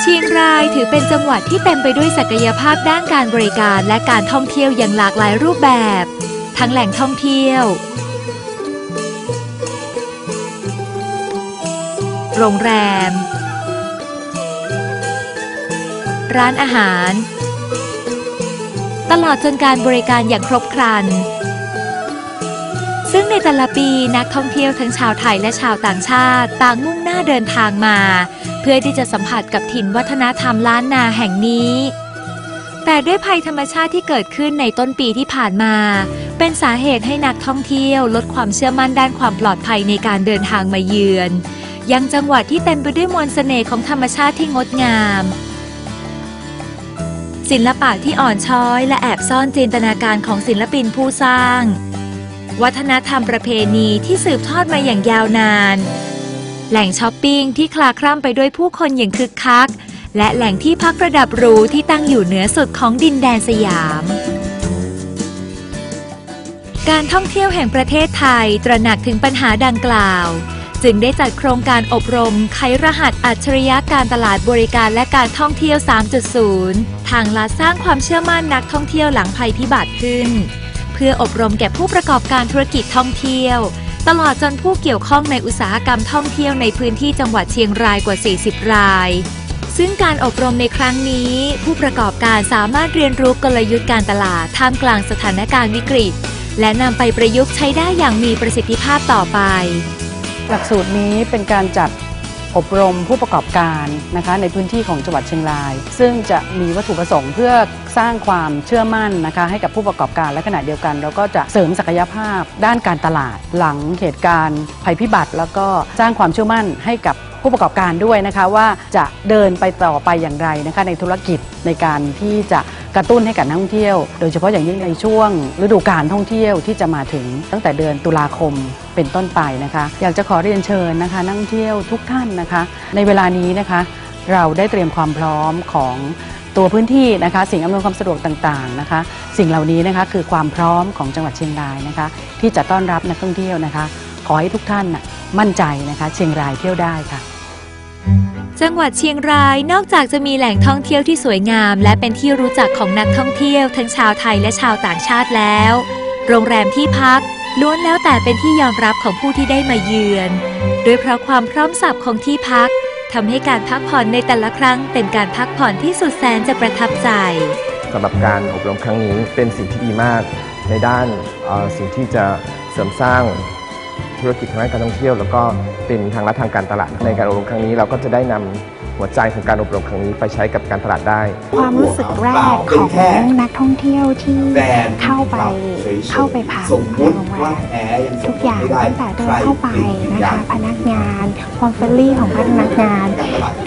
เชียงรายถือเป็นจังหวัดที่เต็มไปด้วยศักยภาพด้านการบริการและการท่องเที่ยวอย่างหลากหลายรูปแบบ ทั้งแหล่งท่องเที่ยว โรงแรม ร้านอาหาร ตลอดจนการบริการอย่างครบครัน ซึ่งในแต่ละปีนักท่องเที่ยวทั้งชาวไทยและชาวต่างชาติ ต่างมุ่งหน้าเดินทางมา พื่อที่จะสัมผัสกับถิ่นวัฒนธรรมล้านนาแห่งนี้ แต่ด้วยภัยธรรมชาติที่เกิดขึ้นในต้นปีที่ผ่านมา เป็นสาเหตุให้นักท่องเที่ยวลดความเชื่อมั่นด้านความปลอดภัยในการเดินทางมาเยือน ยังจังหวัดที่เต็มไปด้วยมวลเสน่ห์ของธรรมชาติที่งดงาม ศิลปะที่อ่อนช้อยและแอบซ่อนจินตนาการของศิลปินผู้สร้าง วัฒนธรรมประเพณีที่สืบทอดมาอย่างยาวนาน แหล่งช้อปปิ้งที่คลาคล่ำไปด้วยผู้คนอย่างคึกคัก และแหล่งที่พักระดับหรูที่ตั้งอยู่เหนือสุดของดินแดนสยาม การท่องเที่ยวแห่งประเทศไทยตระหนักถึงปัญหาดังกล่าว จึงได้จัดโครงการอบรมไขรหัสอัจฉริยะการตลาดบริการและการท่องเที่ยว 3.0 ทางลัดสร้างความเชื่อมั่นนักท่องเที่ยวหลังภัยพิบัติขึ้น เพื่ออบรมแก่ผู้ประกอบการธุรกิจท่องเที่ยว ตลอดจนผู้เกี่ยวข้องในอุตสาหกรรมท่องเที่ยวในพื้นที่จังหวัดเชียงรายกว่า 40 ราย ซึ่งการอบรมในครั้งนี้ ผู้ประกอบการสามารถเรียนรู้กลยุทธ์การตลาดท่ามกลางสถานการณ์วิกฤต และนำไปประยุกต์ใช้ได้อย่างมีประสิทธิภาพต่อไป หลักสูตรนี้เป็นการจัด อบรมผู้ประกอบการนะคะในพื้นที่ของจังหวัดเชียงราย ซึ่งจะมีวัตถุประสงค์เพื่อสร้างความเชื่อมั่นนะคะให้กับผู้ประกอบการและขณะเดียวกัน เราก็จะเสริมศักยภาพด้านการตลาด หลังเหตุการณ์ภัยพิบัติ แล้วก็สร้างความเชื่อมั่นให้กับผู้ประกอบการด้วยนะคะว่าจะเดินไปต่อไปอย่างไรนะคะในธุรกิจในการที่จะกระตุ้นให้กับนักท่องเที่ยว โดยเฉพาะอย่างยิ่งในช่วงฤดูการท่องเที่ยวที่จะมาถึงตั้งแต่เดือนตุลาคมเป็นต้นไปนะคะ อยากจะขอเรียนเชิญนะคะนักท่องเที่ยวทุกท่านนะคะ ในเวลานี้นะคะ เราได้เตรียมความพร้อมของตัวพื้นที่นะคะสิ่งอำนวยความสะดวกต่างๆนะคะ สิ่งเหล่านี้นะคะคือความพร้อมของจังหวัดเชียงรายนะคะ ที่จะต้อนรับนักท่องเที่ยวนะคะ ขอให้ทุกท่านน่ะมั่นใจนะคะ เชียงรายเที่ยวได้ค่ะ จังหวัดเชียงรายนอกจากจะมีแหล่งท่องเที่ยวที่สวยงาม และเป็นที่รู้จักของนักท่องเที่ยว ทั้งชาวไทยและชาวต่างชาติแล้ว โรงแรมที่พักล้วนแล้วแต่เป็นที่ยอมรับของผู้ที่ได้มาเยือน โดยเพราะความพร้อมสับของที่พักทำให้การพักผ่อนในแต่ละครั้ง เป็นการพักผ่อนที่สุดแสนจะประทับใจสำหรับการอบรมครั้งนี้เป็นสิ่งที่ดีมาก ในด้านสิ่งที่จะเสริมสร้าง ธุรกิจทางด้านการท่องเที่ยว แล้วก็เป็นทางลัดทางการตลาดในการอบรมครั้งนี้เราก็จะได้นำ หัวใจของการอบรมครั้งนี้ไปใช้กับการตลาดได้ ความรู้สึกแรกของนักท่องเที่ยวที่เข้าไปเข้าไปพักสมในมุติโรงแรว่ามแอร์ยังทุกอย่างไม่ได้ตั้งแต่เดินใครเข้าไปทุกนะอย่าคะงพนักงานความเฟรนลี่ของพนักงาน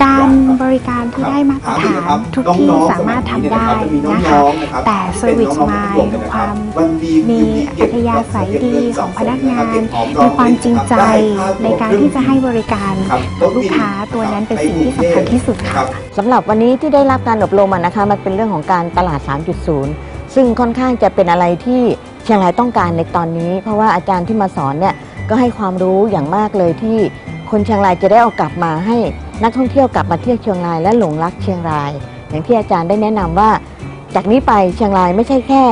การบริการที่ได้มาตรฐานทุกที่สามารถทำได้นะคะแต่เซอร์วิสมายความมีอัธยาศัยดีของพนักงานมีความจริงใจในการที่จะให้บริการกับลูกค้าตัวนั้นเป็นสิ่งที่สำคัญที่สุดค่ะสำหรับวันนี้ที่ได้รับการอบรมอะนะคะมันเป็นเรื่องของการตลาด 3.0 ซึ่งค่อนข้างจะเป็นอะไรที่เชียงรายต้องการในตอนนี้ เพราะว่าอาจารย์ที่มาสอนเนี่ยก็ให้ความรู้อย่างมากเลยที่คนเชียงรายจะได้เอากลับมาให้นักท่องเที่ยวกลับมาเที่ยวเชียงรายและหลงรักเชียงราย อย่างที่อาจารย์ได้แนะนำว่า จากนี้ไปเชียงรายไม่ใช่แค่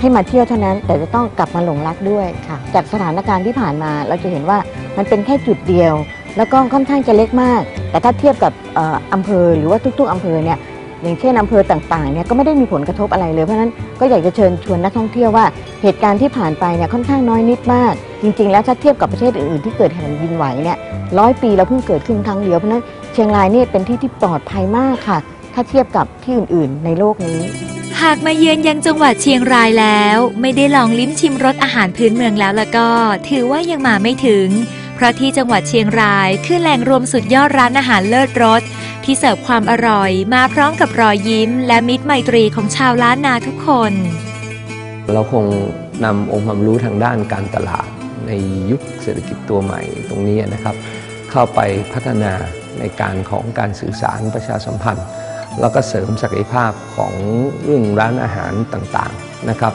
ให้มาเที่ยวเท่านั้น แต่จะต้องกลับมาหลงรักด้วยค่ะ จากสถานการณ์ที่ผ่านมาเราจะเห็นว่ามันเป็นแค่จุดเดียว แล้วก็ค่อนข้างจะเล็กมาก แต่ถ้าเทียบกับอออำเภอหรือว่าทุก ๆอำเภอเนี่ยอย่างเช่นอำเภอต่างๆเนี่ยก็ไม่ได้มีผลกระทบอะไรเลยเพราะนั้นก็อยากจะเชิญชวนนักท่องเที่ยวว่าเหตุการณ์ที่ผ่านไปเนี่ยค่อนข้างน้อยนิดมาก จริง ๆ แล้วถ้าเทียบกับประเทศอื่นๆที่เกิดแผ่นดินไหวเนี่ยร้อยปีเราเพิ่งเกิดขึ้นครั้งเดียวเพราะนั้นเชียงรายนี่เป็นที่ที่ปลอดภัยมากค่ะ ถ้าเทียบกับที่อื่นๆ ในโลกนี้ หากมาเยือนยังจังหวัดเชียงรายแล้ว ไม่ได้ลองลิ้มชิมรสอาหารพื้นเมืองแล้วแล้วก็ ถือว่ายังมาไม่ถึง เพราะที่จังหวัดเชียงรายคือแหล่งรวมสุดยอดร้านอาหารเลิศรสที่เสิร์ฟความอร่อยมาพร้อมกับรอยยิ้ม และมิตรไมตรีของชาวล้านนาทุกคน เราคงนำองค์ความรู้ทางด้านการตลาดในยุคเศรษฐกิจตัวใหม่ตรงนี้นะครับ เข้าไปพัฒนาในการของการสื่อสารประชาสัมพันธ์ แล้วก็เสริมศักยภาพของเรื่องร้านอาหารต่างๆนะครับ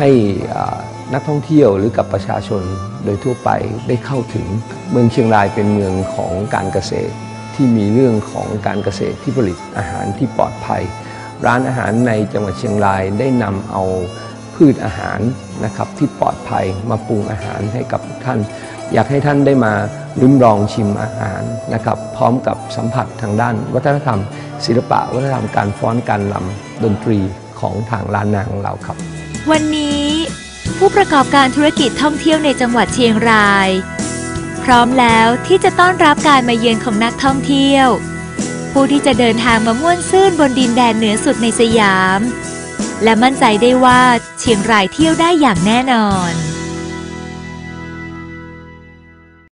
ให้นักท่องเที่ยวหรือกับประชาชนโดยทั่วไปได้เข้าถึงเมืองเชียงรายเป็นเมืองของการเกษตร ที่มีเรื่องของการเกษตรที่ผลิตอาหารที่ปลอดภัย ร้านอาหารในจังหวัดเชียงรายได้นำเอาพืชอาหารนะครับที่ปลอดภัยมาปรุงอาหารให้กับทุกท่าน อยากให้ท่านได้มาลิ้มลองชิมอาหารนะครับพร้อมกับสัมผัสทางด้าน วัฒนธรรม ศิลปะ วัฒนธรรมการฟ้อนการลำดนตรีของทางล้านนาของเราครับ วันนี้ ผู้ประกอบการธุรกิจท่องเที่ยวในจังหวัดเชียงราย พร้อมแล้วที่จะต้อนรับการมาเยือนของนักท่องเที่ยว ผู้ที่จะเดินทางมาม่วนซื่นบนดินแดนเหนือสุดในสยาม และมั่นใจได้ว่าเชียงรายเที่ยวได้อย่างแน่นอน